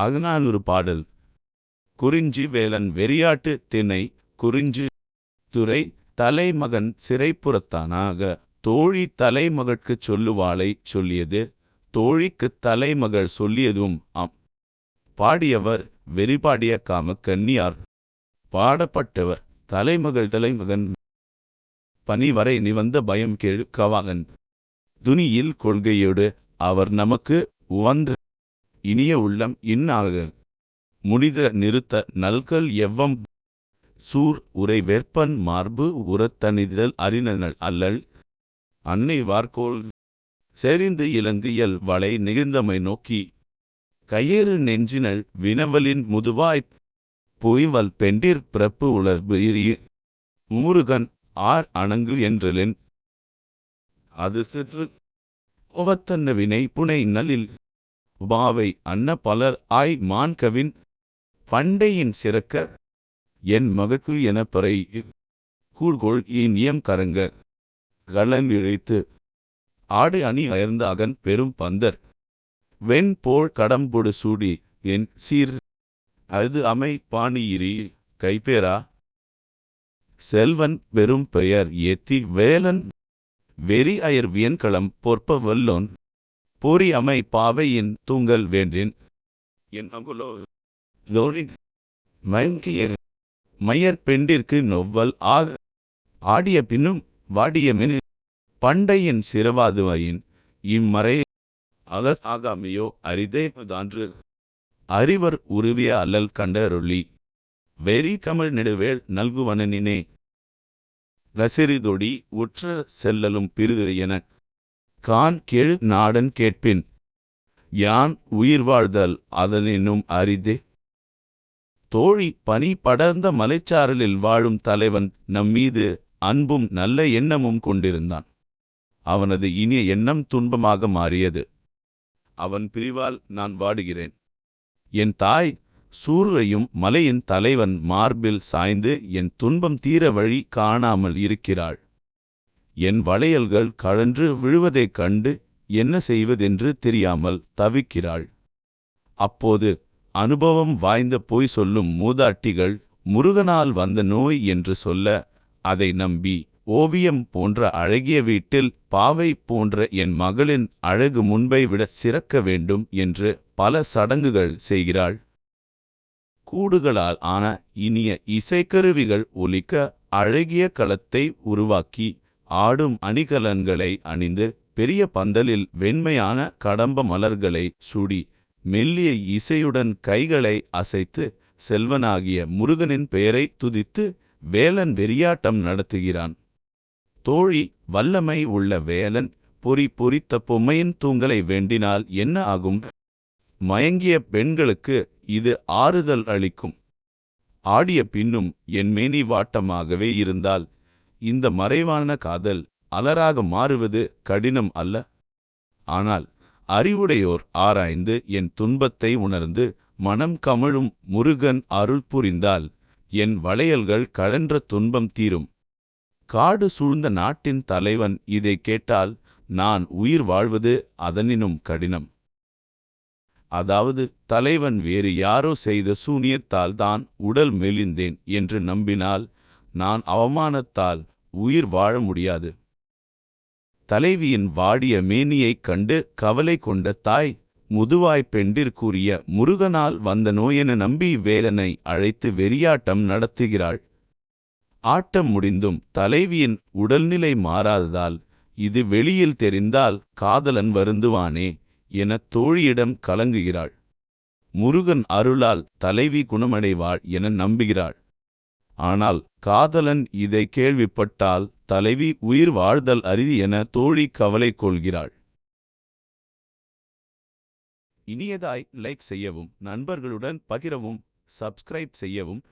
அகநானூறு பாடல். குறிஞ்சி வேலன் வெறியாட்டு திணை குறிஞ்சி துறை தலைமகன் சிறைப்புறத்தானாக. தோழி தலைமகட்குச் சொல்லுவாளைச் சொல்லியது தோழிக்குத் தலைமகள் சொல்லியதும் ஆம். பாடியவர் வெறிபாடிய காம கன்னியார் பாடப்பட்டவர் தலைமகள் தலைமகன். பனிவரை நிவந்த பயம் கேழு கவாகன். துனியில் கொள்கையோடு அவர் நமக்கு உவந்த இனிய உள்ளம் இன்னாக. முடித நிறுத்த நல்கல் எவ்வம். சூர் உரை வேற்பன் மார்பு உரத்தனிதல் அறினனள் அல்லல். அன்னை வார்கோள். செறிந்து இலங்கையல் வளை நெகிழ்ந்தமை நோக்கி. கையேறு நெஞ்சினள் வினவலின் முதுவாய்ப். பொய்வல் பெண்டிர் பிறப்பு உலர்பு இரிய முருகன் ஆர் அணங்கு என்றலின். அது சிற்று. ஒவத்தன்ன வினை புனை நலில். உபாவை அன்ன பலர் ஆய் மான்கவின் பண்டையின் சிறக்க என் மகக்கு எனப் பறை கூழ்கோள் இனியம் கரங்க களன் இழைத்து ஆடு அணி அயர்ந்த அகன் பெரும் பந்தர் வெண் போல் கடம்பொடு சூடி என் சீர் அது அமை பாணியிரி கைப்பேரா செல்வன் பெரும் பெயர் ஏத்தி வேலன் வெறி அயர் வியன்களம் பொற்ப வல்லோன் பூரி அமை பாவையின் தூங்கல் வேண்டின். என் அங்குலோ லோரி மயங்கிய மையற் பெண்டிற்கு நொவ்வல் ஆக ஆடிய பின்னும் வாடிய மெனு பண்டையின் சிறவாதுவையின் இம்மறை அகர் ஆகாமையோ அரிதே தான்று அறிவர் உருவிய அல்லல் கண்டருளி. வெறி கமிழ் நெடுவேள் நல்குவனனினே. கசிறிதொடி உற்ற செல்லலும் பிரிது எனக் கான் கெழு நாடன் கேட்பின். யான் உயிர் வாழ்தல் அதனினும் அரிதே. தோழி பனி படர்ந்த மலைச்சாரலில் வாழும் தலைவன் நம்மீது அன்பும் நல்ல எண்ணமும் கொண்டிருந்தான். அவனது இனிய எண்ணம் துன்பமாக மாறியது. அவன் பிரிவால் நான் வாடுகிறேன். என் தாய் சூர்ரையும் மலையின் தலைவன் மார்பில் சாய்ந்து என் துன்பம் தீர வழி காணாமல் இருக்கிறாள். என் வளையல்கள் கழன்று விழுவதைக் கண்டு என்ன செய்வதென்று தெரியாமல் தவிக்கிறாள். அப்போது அனுபவம் வாய்ந்த பொய் சொல்லும் மூதாட்டிகள் முருகனால் வந்த நோய் என்று சொல்ல அதை நம்பி ஓவியம் போன்ற அழகிய வீட்டில் பாவை போன்ற என் மகளின் அழகு முன்பை விட சிறக்க வேண்டும் என்று பல சடங்குகள் செய்கிறாள். கூடுகளால் ஆன இனிய இசைக்கருவிகள் ஒலிக்க அழகிய களத்தை உருவாக்கி ஆடும் அணிகலன்களை அணிந்து பெரிய பந்தலில் வெண்மையான கடம்ப மலர்களை சூடி மெல்லிய இசையுடன் கைகளை அசைத்து செல்வனாகிய முருகனின் பெயரை துதித்து வேலன் வெறியாட்டம் நடத்துகிறான். தோழி வல்லமை உள்ள வேலன் பொறி பொறித்த பொம்மையின் தூங்கலை வேண்டினால் என்ன ஆகும்? மயங்கிய பெண்களுக்கு இது ஆறுதல் அளிக்கும். ஆடிய பின்னும் என் மேனி வாட்டமாகவே இருந்தால் இந்த மறைவான காதல் அலராக மாறுவது கடினம் அல்ல. ஆனால் அறிவுடையோர் ஆராய்ந்து என் துன்பத்தை உணர்ந்து மனம் கமழும் முருகன் அருள் புரிந்தால் என் வளையல்கள் கழன்ற துன்பம் தீரும். காடு சூழ்ந்த நாட்டின் தலைவன் இதை கேட்டால் நான் உயிர் வாழ்வது அதனினும் கடினம். அதாவது தலைவன் வேறு யாரோ செய்த சூனியத்தால் தான் உடல் மெலிந்தேன் என்று நம்பினால் நான் அவமானத்தால் உயிர் வாழ முடியாது. தலைவியின் வாடிய மேனியைக் கண்டு கவலை கொண்ட தாய் முதுவாய் பெண்டிற்குரிய முருகனால் வந்த நோயென நம்பி வேலனை அழைத்து வெறியாட்டம் நடத்துகிறாள். ஆட்டம் முடிந்தும் தலைவியின் உடல்நிலை மாறாததால் இது வெளியில் தெரிந்தால் காதலன் வருந்துவானே எனத் தோழியிடம் கலங்குகிறாள். முருகன் அருளால் தலைவி குணமடைவாள் என நம்புகிறாள். ஆனால் காதலன் இதை கேள்விப்பட்டால் தலைவி உயிர் வாழ்தல் அரிது என தோழி கவலை கொள்கிறாள். இனியதாய் லைக் செய்யவும் நண்பர்களுடன் பகிரவும் சப்ஸ்கிரைப் செய்யவும்.